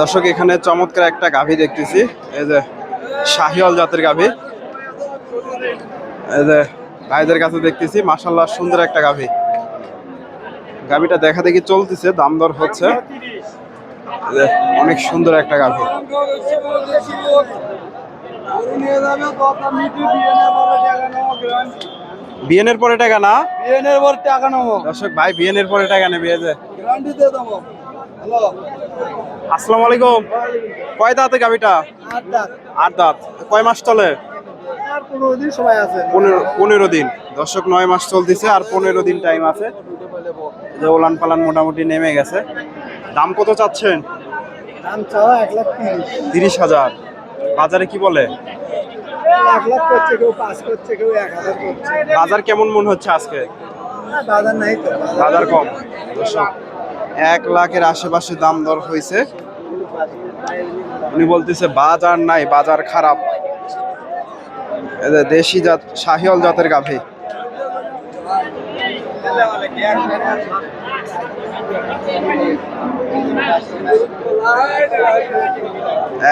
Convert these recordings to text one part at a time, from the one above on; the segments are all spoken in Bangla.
দর্শক, এখানে চমৎকার একটা গাভী দেখতেছি। এই যে শাহিওয়াল জাতের গাভী। এই যে ভাইদের কাছে দেখতেছি মাসাল্লাহ সুন্দর একটা গাভী। গাভীটা দেখা দেখি চলতেছে, দাম দর হচ্ছে। অনেক সুন্দর একটা গাভী। বিয়েনের পরে টাকা না? বিয়েনের পর টাকা নেব। দর্শক ভাই বিয়েনের পরে টাকা নেবে যে। আসসালামু আলাইকুম। কয় দাঁতে গাভীটা? আট দাঁত। কয় মাস চলে? পনেরো দিন সময় আছে। পনেরো পনেরো দিন। দর্শক নয় মাস চলতেছে আর পনেরো দিন টাইম আছে। যে ওলান পালান মোটামুটি নেমে গেছে। দাম কত চাচ্ছেন? দাম চাওয়া এক লাখ তিরিশ হাজার। বাজারে কি বলে? বাজার কেমন মনে হচ্ছে আজকে? বাজার নাই তো। বাজার কম। এক লাখের আশেপাশে দাম দর হয়েছে। উনি বলতেছে বাজার নাই বাজার খারাপ। দেশি জাত শাহিওল জাতের গাভী।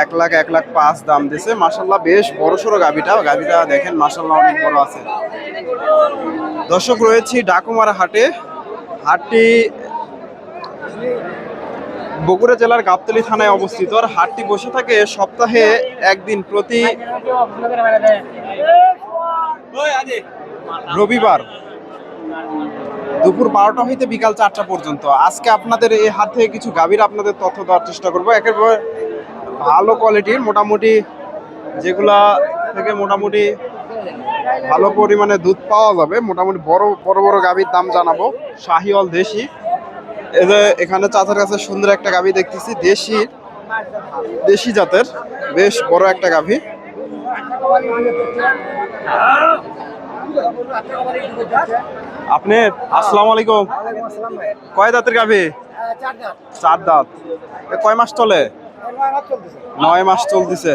এক লাখ এক লাখ পাঁচ দাম দিছে। মাসাল্লাহ বেশ বড় সড়ো গাভিটা। গাভিটা দেখেন মাসাল্লাহ অনেক বড় আছে। দর্শক রয়েছি ডাকুমারা হাটে। হাটটি বগুড়া জেলার গাবতলী থানায় অবস্থিত। আর হাটটি বসে থাকে সপ্তাহে একদিন প্রতি রবিবার। দুপুর বারোটা হইতে বিকাল চারটা পর্যন্ত। আজকে আপনাদের এই হাত থেকে কিছু গাভীর আপনাদের তথ্য দেওয়ার চেষ্টা করব। একেবারে ভালো কোয়ালিটির, মোটামুটি যেগুলা থেকে মোটামুটি ভালো পরিমাণে দুধ পাওয়া যাবে, মোটামুটি বড় বড় বড় গাভীর দাম জানাব। শাহি অল দেশি যে এখানে চাচার কাছে সুন্দর একটা গাভী দেখতেছি, দেশি দেশি জাতের, বেশ বড় একটা গাভী। আপনি, আসসালামু আলাইকুম। কয় দাঁতের গাভী? চার দাঁত। কয় মাস চলে? নয় মাস চলতেছে।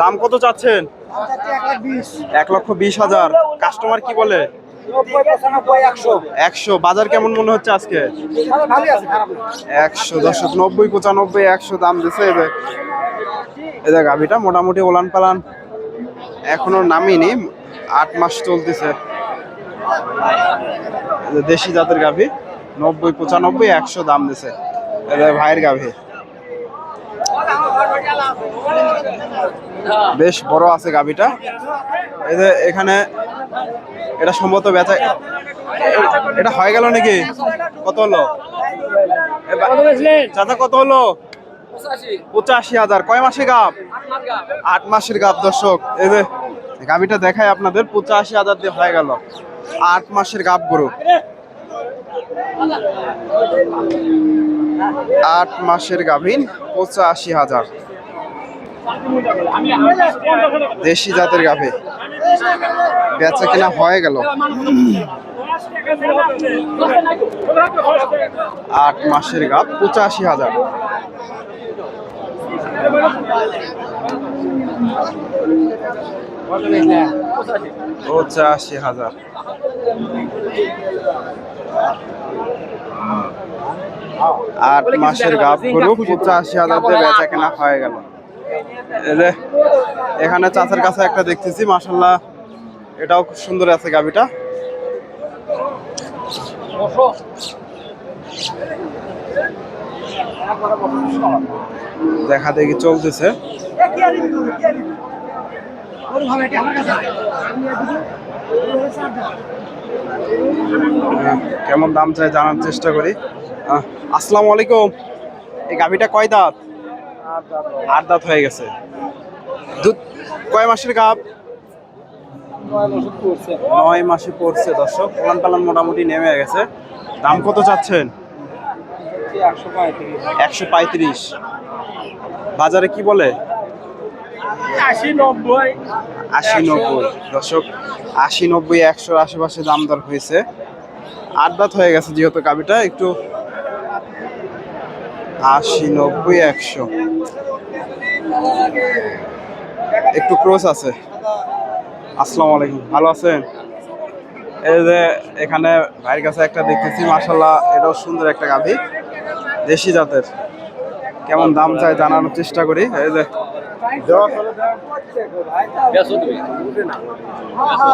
দাম কত চাচ্ছেন? এক লক্ষ বিশ হাজার। কাস্টমার কি বলে? একশো। বাজার কেমন মনে হচ্ছে আজকে? একশো দশক নব্বই, পঁচানব্বই, একশো দাম দিছে এদের এদের গাভিটা মোটামুটি ওলান পালান। এখনও নামিনি, আট মাস চলতেছে। এই দেশি জাতের গাভী, নব্বই, পঁচানব্বই, একশো দাম দিছে। ভাইয়ের গাভি। বেশ বড় আছে গাভিটা। এখানে এটা সম্ভবত বেচা এটা হয়ে গেল নাকি? কত হলো? চাচা, কত হলো? পঁচাশি হাজার। কয় মাসে গাপ আট মাসের গাপ দর্শক। এই যে গাভিটা দেখায় আপনাদের। পঁচাশি হাজার দিয়ে হয়ে গেল। আট মাসের গাপ গরু। আট মাসের গাভিন, পঁচাশি হাজার। দেশি জাতের গাভি। বেচা কিনা হয়ে গেল। আট মাসের গাপ পঁচাশি হাজার। পঁচাশি হাজার। আট মাসের গাপ গরু পঁচাশি হাজার দিয়ে বেচা কেনা হয়ে গেল। এখানে চাচার কাছে একটা দেখতেছি মাসাল্লাহ এটাও খুব সুন্দর আছে গাবিটা। দেখা দেখি চলতেছে। কেমন দাম চাই জানার চেষ্টা করি। আসসালামু আলাইকুম। এই গাভিটা কয় দাঁত? আট দাঁত হয়ে গেছে। দুধ কয় মাসের গাভ? নয় মাসে পড়ছে, দর্শক। পালান পালান মোটামুটি নেমে গেছে। দাম কত চাচ্ছেন? একশো পঁয়ত্রিশ। বাজারে কি বলে? আশি নব্বই। আশি নব্বই। দর্শক, আশি নব্বই, একশোর আশেপাশে দাম দর হয়েছে। আট দাঁত হয়ে গেছে যেহেতু গাবিটা একটু আশি নব্বই, একশো। একটু ক্রোস আছে। আসসালামু আলাইকুম। ভালো আছেন? এই যে এখানে ভাইয়ের কাছে একটা দেখতেছি মাসাল্লাহ এটাও সুন্দর একটা গাভী। দেশি জাতের। কেমন দাম চাই জানানোর চেষ্টা করি। এই যে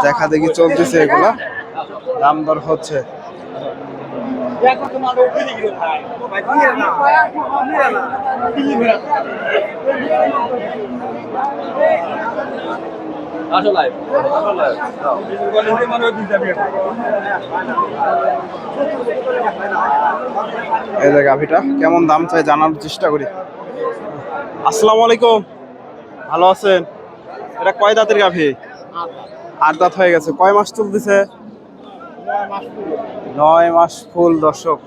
দেখা দেখি চলতেছে এগুলা। দাম দর হচ্ছে। এই যে গাভিটা, কেমন দাম চাই জানার চেষ্টা করি। আসসালামু আলাইকুম। ভালো আছেন? এটা কয় দাঁতের গাভি? আট দাঁত হয়ে গেছে। কয় মাস চলতেছে? নয় মাস ফুল। দর্শক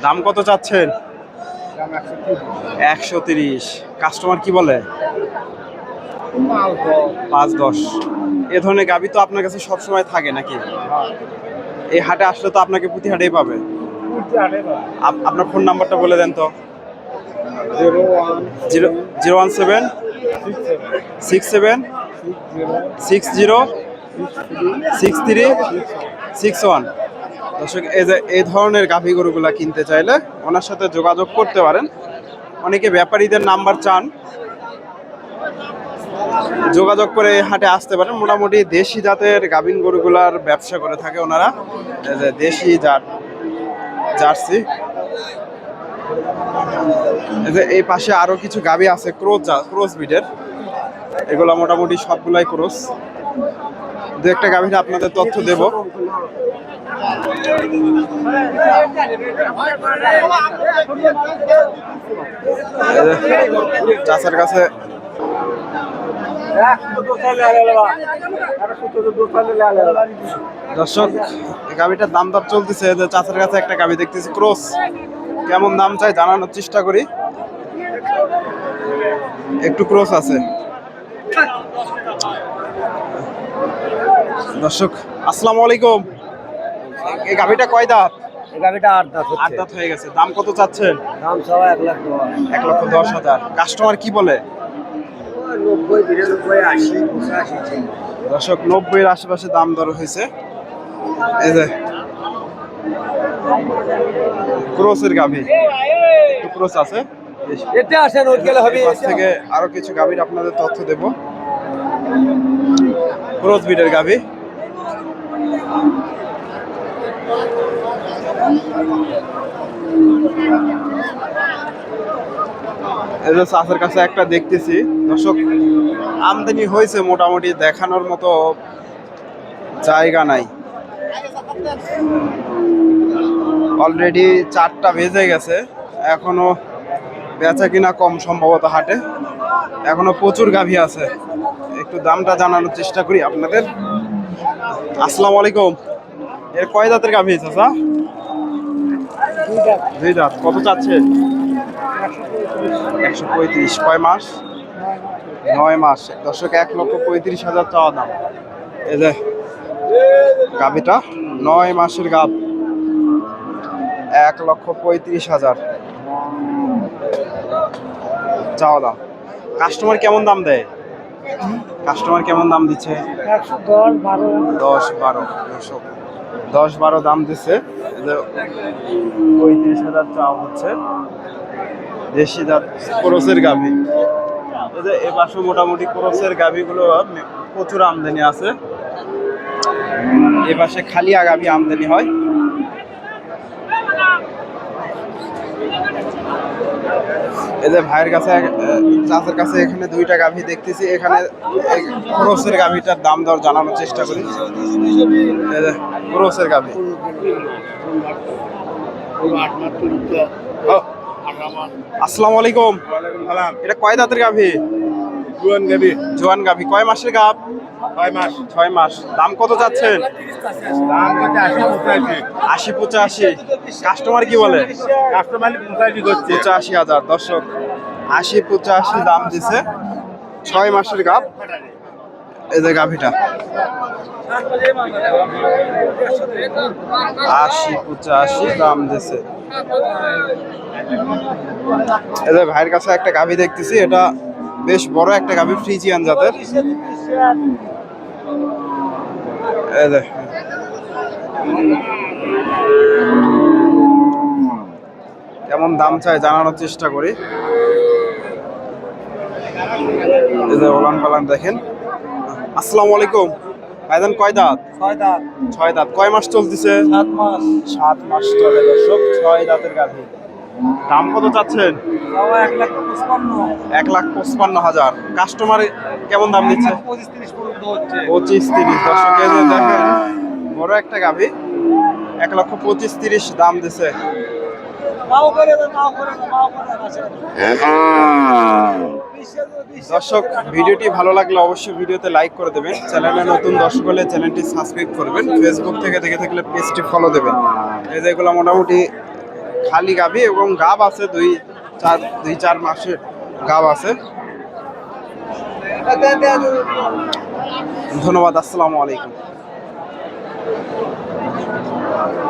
দাম কত চাচ্ছেন? একশো তিরিশ। কাস্টমার কি বলে? পাঁচ দশ। এ ধরনের গাভি তো আপনার কাছে সবসময় থাকে নাকি? এই হাটে আসলে তো আপনাকে প্রতি হাটেই পাবে। আপ- আপনার ফোন নাম্বারটা বলে দেন তো। Zero one seven six seven six zero six three six one. দর্শক, এই যে, এই ধরনের গাভী গরুগুলা কিনতে চাইলে ওনার সাথে যোগাযোগ করতে পারেন। অনেকে ব্যাপারীদের নাম্বার চান। যোগাযোগ করে হাটে আসতে পারেন। মোটামুটি দেশি জাতের গাভীন গরুগুলার ব্যবসা করে থাকে ওনারা। দেশি জাত, জার্সি। এই পাশে আরও কিছু গাভী আছে, ক্রোজ জা- ক্রোজ বিডের। এগুলা মোটামুটি সবগুলাই ক্রোস দু একটা গাভীর আপনাদের তথ্য দেব। চাচার কাছে দর্শক গাভীটার দাম দর চলতেছে। যে চাচার কাছে একটা গাভী দেখতেছি ক্রোস কেমন দাম চাই জানানোর চেষ্টা করি। একটু ক্রস আছে। দর্শক আসসালামু আলাইকুম। এই গাভীটা কয় দাঁত? গাড়িটা আট দাঁত আট দাঁত হয়ে গেছে। দাম কত চাচ্ছেন? দাম সবাই এক লাখ এক লক্ষ দশ হাজার। কাস্টমার কি বলে? নব্বই বিরানব্বই আশি পঁচাশি দর্শক নব্বইয়ের আশেপাশে দাম দর হয়েছে। এই যে ক্রোসের গাভী। ক্রোস আছে। এটা আসেন ওর গেলে হবে। থেকে আরও কিছু গাভীর আপনাদের তথ্য দেব। ক্রোস বিডের গাভী। চাষের কাছে একটা দেখতেছি। দর্শক আমদানি হয়েছে মোটামুটি দেখানোর মতো জায়গা নাই। অলরেডি চারটা বেজে গেছে। এখনও বেচা কিনা কম সম্ভবত হাটে। এখনও প্রচুর গাভী আছে। একটু দামটা জানানোর চেষ্টা করি আপনাদের। আসসালামু আলাইকুম। এর কয় দাঁতের গাভী চাচা দুই দাঁত কত চাচ্ছে? একশো পঁয়ত্রিশ। কয় মাস? নয় মাস। দর্শক, এক লক্ষ পঁয়ত্রিশ হাজার চাওয়া দাম। এই যে গাভীটা, নয় মাসের গাভ। এক লক্ষ পঁয়ত্রিশ হাজার। চাওয়া দাম কাস্টমার কেমন দাম দেয়? কাস্টমার কেমন দাম দিচ্ছে? দশ বারো। দশ বারো দশ। বারো দাম দিচ্ছে। পঁয়ত্রিশ হাজার চাওয়া হচ্ছে। দেশি জাত ক্রসের গাভি। এ পাশে মোটামুটি ক্রসের গাভিগুলো প্রচুর আমদানি আছে। এ পাশে খালিয়া গাভি আমদানি হয়। এই যে ভাইয়ের কাছে চাষের কাছে এখানে দুইটা গাভি দেখতেছি। এখানে ক্রোসের গাভিটার দাম দর জানানোর চেষ্টা করি। ক্রোসের গাভি। আসসালামু আলাইকুম। এটা কয় দাঁতের গাভি? জুয়ান গাবি জোয়ান গাভি কয় মাসের গাভ? ছয় মাস। ছয় মাস। দাম কত যাচ্ছেন আশি পঁচাশি। কাস্টমার কি বলে? কাস্টমার পঁচাশি হাজার দর্শক। আশি পঁচাশি দাম দিছে। ছয় মাসের এই যে গাভিটা। আশি পঁচাশি দাম দিছে। যে ভাইয়ের কাছে একটা গাভি দেখতেছি এটা বেশ বড় একটা গাভি ফ্রিজিয়ান জাতের। কেমন দাম চাই জানানোর চেষ্টা করি। ওলান পালান দেখেন। আসসালামু আলাইকুম। ভাইজান কয় দাঁত? ছয় দাঁত। ছয় দাঁত। কয় মাস চলতেছে? সাত মাস। সাত মাস চলে দর্শক ছয় দাঁতের গাভী। দাম কত চাচ্ছেন? এক লাখ পঁচপান্ন। এক লাখ পঁচপান্ন হাজার। কাস্টমার কেমন দাম দিচ্ছে? পঁচিশ তিরিশ পর্যন্ত হচ্ছে। দর্শক দেখেন বড় একটা গাভী। এক লক্ষ পঁচিশ তিরিশ দাম দিছে। আসেন। দর্শক ভিডিওটি ভালো লাগলে অবশ্যই ভিডিওতে লাইক করে দেবেন। চ্যানেলে নতুন দর্শক হলে চ্যানেলটি সাবস্ক্রাইব করবেন। ফেসবুক থেকে দেখে থাকলে পেজটি ফলো দেবেন। এই যেগুলো মোটামুটি খালি গাবি এবং গাব আছে দুই চার দুই চার মাসের গাব আছে। ধন্যবাদ, আসসালামু আলাইকুম।